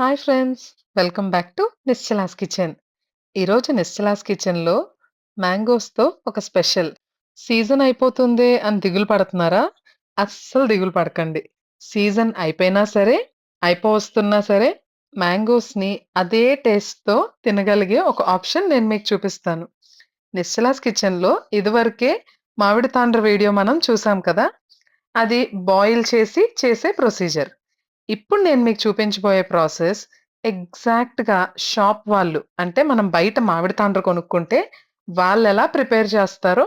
Hi friends welcome back to Nischala's kitchen. ఈరోజు నిశ్చలాస్ కిచెన్లో మ్యాంగోస్తో ఒక స్పెషల్. సీజన్ అయిపోతుంది అని దిగులు పడుతున్నారా? అస్సలు దిగులు పడకండి. సీజన్ అయిపోయినా సరే అయిపోవస్తున్నా సరే మ్యాంగోస్ని అదే టేస్ట్తో తినగలిగే ఒక ఆప్షన్ నేను మీకు చూపిస్తాను. నిశ్చలాస్ కిచెన్లో ఇదివరకే మామిడి తాండ్ర వీడియో మనం చూసాం కదా? అది బాయిల్ చేసి చేసే ప్రొసీజర్. ఇప్పుడు నేను మీకు చూపించబోయే ప్రాసెస్ ఎగ్జాక్ట్‌గా షాప్ వాళ్ళు అంటే మనం బయట మామిడి తాండ్ర కొనుక్కుంటే వాళ్ళు ఎలా ప్రిపేర్ చేస్తారో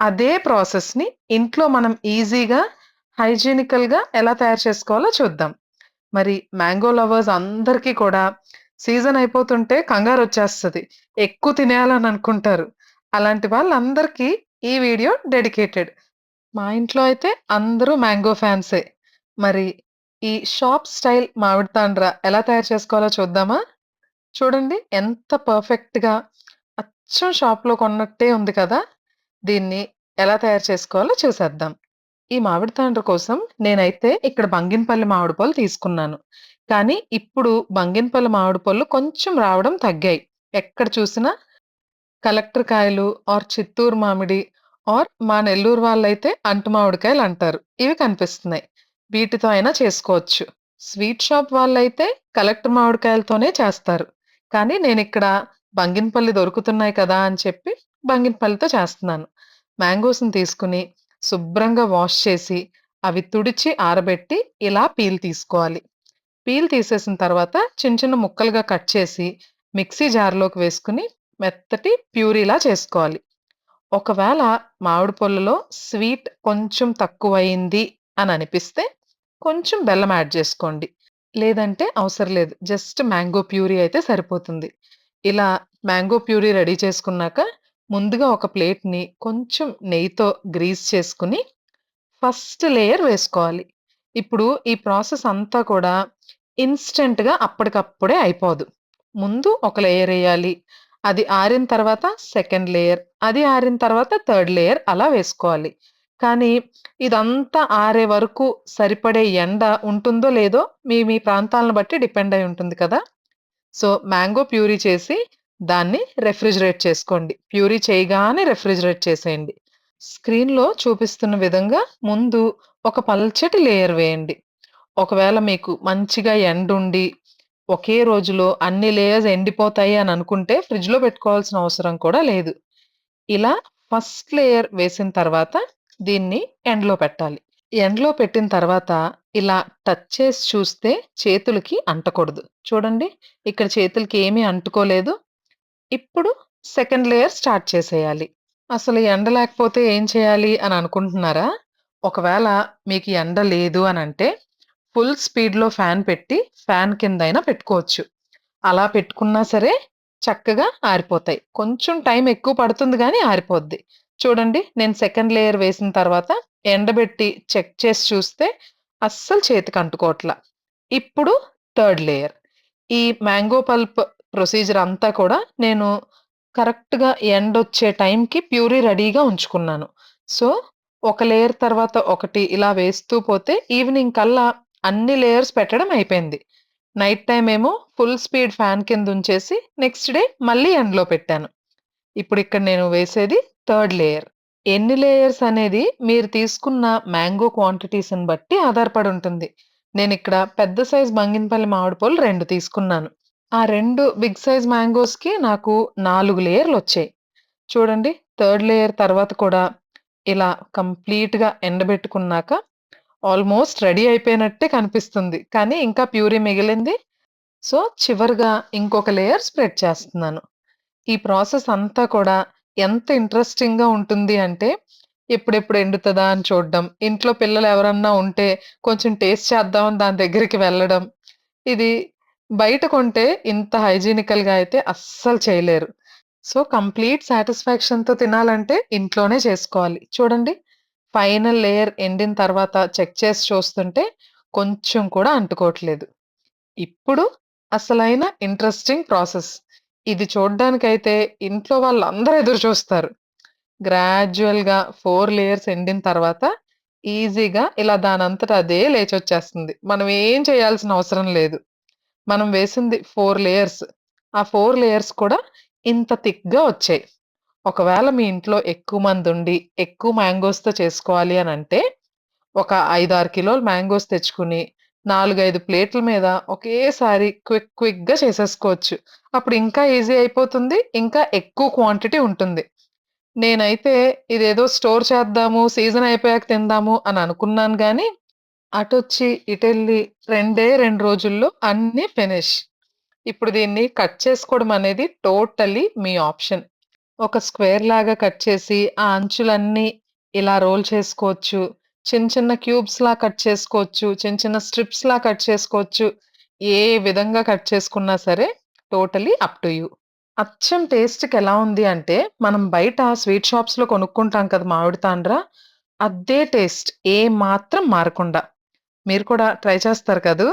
అదే ప్రాసెస్‌ని ఇంట్లో మనం ఈజీగా, హైజీనికల్‌గా ఎలా తయారు చేసుకోవాలో చూద్దాం. మరి మ్యాంగో లవర్స్ అందరికీ కూడా సీజన్ అయిపోతుంటే కంగారొచ్చేస్తది. ఎక్కువ తినేయాలని అనుకుంటారు. అలాంటి వాళ్ళందరికీ ఈ వీడియో డెడికేటెడ్. మా ఇంట్లో అయితే అందరూ మ్యాంగో ఫ్యాన్సే. మరి ఈ షాప్ స్టైల్ మామిడి తాండ్ర ఎలా తయారు చేసుకోవాలో చూద్దామా? చూడండి ఎంత పర్ఫెక్ట్‌గా అచ్చం షాప్‌లో కొన్నట్టే ఉంది కదా! దీన్ని ఎలా తయారు చేసుకోవాలో చూసేద్దాం. ఈ మామిడి తాండ్ర కోసం నేనైతే ఇక్కడ బంగినపల్లి మామిడి పళ్ళు తీసుకున్నాను. కానీ ఇప్పుడు బంగినపల్లి మామిడి పళ్ళు కొంచెం రావడం తగ్గాయి. ఎక్కడ చూసినా కలెక్టర్ కాయలు ఆర్ చిత్తూరు మామిడి ఆర్ మా నెల్లూరు వాళ్ళైతే అంటు మామిడికాయలు అంటారు. ఇవి కనిపిస్తున్నాయి. వీటితో అయినా చేసుకోవచ్చు. స్వీట్ షాప్ వాళ్ళైతే కలెక్టర్ మామిడికాయలతోనే చేస్తారు. కానీ నేను ఇక్కడ బంగినపల్లి దొరుకుతున్నాయి కదా అని చెప్పి బంగినపల్లితో చేస్తున్నాను. మ్యాంగోస్‌ని తీసుకొని శుభ్రంగా వాష్ చేసి, అవి తుడిచి ఆరబెట్టి ఇలా పీల్ తీసుకోవాలి. పీల్ తీసేసిన తర్వాత చిన్న చిన్న ముక్కలుగా కట్ చేసి మిక్సీ జార్‌లోకి వేసుకుని మెత్తటి ప్యూరీలా చేసుకోవాలి. ఒకవేళ మామిడి పళ్ళులో స్వీట్ కొంచెం తక్కువయింది అని అనిపిస్తే కొంచెం బెల్లం యాడ్ చేసుకోండి. లేదంటే అవసరం లేదు. జస్ట్ మ్యాంగో ప్యూరీ అయితే సరిపోతుంది. ఇలా మ్యాంగో ప్యూరీ రెడీ చేసుకున్నాక ముందుగా ఒక ప్లేట్‌ని కొంచెం నెయ్యితో గ్రీస్ చేసుకొని ఫస్ట్ లేయర్ వేసుకోవాలి. ఇప్పుడు ఈ ప్రాసెస్ అంతా కూడా ఇన్‌స్టంట్‌గా అప్పటికప్పుడే అయిపోదు. ముందు ఒక లేయర్ ఎయ్యాలి. అది ఆరిన తర్వాత సెకండ్ లేయర్, అది ఆరిన తర్వాత థర్డ్ లేయర్ అలా వేసుకోవాలి. కానీ ఇదంతా ఆరే వరకు సరిపడే ఎండ ఉంటుందో లేదో మీ మీ ప్రాంతాలను బట్టి డిపెండ్ అయి ఉంటుంది కదా! సో, మ్యాంగో ప్యూరీ చేసి దాన్ని రెఫ్రిజిరేట్ చేసుకోండి. ప్యూరీ చేయగానే రెఫ్రిజిరేట్ చేసేయండి. స్క్రీన్‌లో చూపిస్తున్న విధంగా ముందు ఒక పల్చటి లేయర్ వేయండి. ఒకవేళ మీకు మంచిగా ఎండ ఉండి ఒకే రోజులో అన్ని లేయర్స్ ఎండిపోతాయి అని అనుకుంటే ఫ్రిడ్జ్‌లో పెట్టుకోవాల్సిన అవసరం కూడా లేదు. ఇలా ఫస్ట్ లేయర్ వేసిన తర్వాత దీన్ని ఎండలో పెట్టాలి. ఎండలో పెట్టిన తర్వాత ఇలా టచ్ చేసి చూస్తే చేతులకి అంటకూడదు. చూడండి ఇక్కడ చేతులకి ఏమీ అంటుకోలేదు. ఇప్పుడు సెకండ్ లేయర్ స్టార్ట్ చేసేయాలి. అసలు ఎండ లేకపోతే ఏం చేయాలి అని అనుకుంటున్నారా? ఒకవేళ మీకు ఎండ లేదు అని అంటే ఫుల్ స్పీడ్‌లో ఫ్యాన్ పెట్టి ఫ్యాన్ కిందైనా పెట్టుకోవచ్చు. అలా పెట్టుకున్నా సరే చక్కగా ఆరిపోతాయి. కొంచెం టైం ఎక్కువ పడుతుంది కానీ ఆరిపోద్ది. చూడండి నేను సెకండ్ లేయర్ వేసిన తర్వాత ఎండబెట్టి చెక్ చేసి చూస్తే అస్సలు చేతికి అంటుకోవట్ల. ఇప్పుడు థర్డ్ లేయర్. ఈ మ్యాంగో పల్ప్ ప్రొసీజర్ అంతా కూడా నేను కరెక్ట్‌గా ఎండొచ్చే టైంకి ప్యూరీ రెడీగా ఉంచుకున్నాను. సో, ఒక లేయర్ తర్వాత ఒకటి ఇలా వేస్తూ పోతే ఈవినింగ్ కల్లా అన్ని లేయర్స్ పెట్టడం అయిపోయింది. నైట్ టైం ఏమో ఫుల్ స్పీడ్ ఫ్యాన్ కింద ఉంచేసి నెక్స్ట్ డే మళ్ళీ ఎండలో పెట్టాను. ఇప్పుడు ఇక్కడ నేను వేసేది థర్డ్ లేయర్. ఎన్ని లేయర్స్ అనేది మీరు తీసుకున్న మ్యాంగో క్వాంటిటీస్‌ని బట్టి ఆధారపడి ఉంటుంది. నేను ఇక్కడ పెద్ద సైజ్ బంగినపల్లి మామిడి పళ్ళు రెండు తీసుకున్నాను. ఆ రెండు బిగ్ సైజ్ మ్యాంగోస్‌కి నాకు నాలుగు లేయర్లు వచ్చాయి చూడండి థర్డ్ లేయర్ తర్వాత కూడా ఇలా కంప్లీట్‌గా ఎండబెట్టుకున్నాక ఆల్మోస్ట్ రెడీ అయిపోయినట్టే కనిపిస్తుంది. కానీ ఇంకా ప్యూరీ మిగిలింది. సో, చివరిగా ఇంకొక లేయర్ స్ప్రెడ్ చేస్తున్నాను. ఈ ప్రాసెస్ అంతా కూడా ఎంత ఇంట్రెస్టింగ్‌గా ఉంటుంది అంటే ఎప్పుడెప్పుడు ఎండుతుందా అని చూడడం, ఇంట్లో పిల్లలు ఎవరన్నా ఉంటే కొంచెం టేస్ట్ చేద్దామని దాని దగ్గరికి వెళ్ళడం. ఇది బయట కొంటే ఇంత హైజీనికల్‌గా అయితే అస్సలు చేయలేరు. సో, కంప్లీట్ సాటిస్ఫాక్షన్‌తో తినాలంటే ఇంట్లోనే చేసుకోవాలి. చూడండి ఫైనల్ లేయర్ ఎండిన తర్వాత చెక్ చేసి చూస్తుంటే కొంచెం కూడా అంటుకోవట్లేదు. ఇప్పుడు అసలైన ఇంట్రెస్టింగ్ ప్రాసెస్. ఇది చూడ్డానికైతే ఇంట్లో వాళ్ళందరూ ఎదురు చూస్తారు. గ్రాడ్యుయల్‌గా ఫోర్ లేయర్స్ ఎండిన తర్వాత ఈజీగా ఇలా దానంతట అదే లేచొచ్చేస్తుంది. మనం ఏం చేయాల్సిన అవసరం లేదు. మనం వేసింది ఫోర్ లేయర్స్. ఆ ఫోర్ లేయర్స్ కూడా ఇంత థిక్‌గా వచ్చాయి. ఒకవేళ మీ ఇంట్లో ఎక్కువ మందుండి, ఎక్కువ మ్యాంగోస్‌తో చేసుకోవాలి అని అంటే ఒక ఐదు ఆరు కిలోలు మ్యాంగోస్ తెచ్చుకుని 4, 5 ప్లేట్ల మీద ఒకేసారి క్విక్ క్విక్‌గా చేసేసుకోవచ్చు. అప్పుడు ఇంకా ఈజీ అయిపోతుంది. ఇంకా ఎక్కువ క్వాంటిటీ ఉంటుంది. నేనైతే ఇదేదో స్టోర్ చేద్దాము, సీజన్ అయిపోయాక తిందాము అని అనుకున్నాను కానీ అటొచ్చి, ఇటెళ్ళి రెండే రెండు రోజుల్లో అన్నీ ఫినిష్. ఇప్పుడు దీన్ని కట్ చేసుకోవడం అనేది టోటలీ మీ ఆప్షన్. ఒక స్క్వేర్ లాగా కట్ చేసి, ఆ అంచులన్నీ ఇలా రోల్ చేసుకోవచ్చు. చిన్న చిన్న క్యూబ్స్‌లా కట్ చేసుకోవచ్చు. చిన్న చిన్న స్ట్రిప్స్‌లా కట్ చేసుకోవచ్చు. ఏ విధంగా కట్ చేసుకున్నా సరే టోటలీ అప్ టు యూ. అచ్చం టేస్ట్‌కి ఎలా ఉంది అంటే, మనం బయట స్వీట్ షాప్స్‌లో కొనుక్కుంటాం కదా మామిడి తాండ్ర, అదే టేస్ట్. ఏ మాత్రం మారకుండా. మీరు కూడా ట్రై చేస్తారు కదా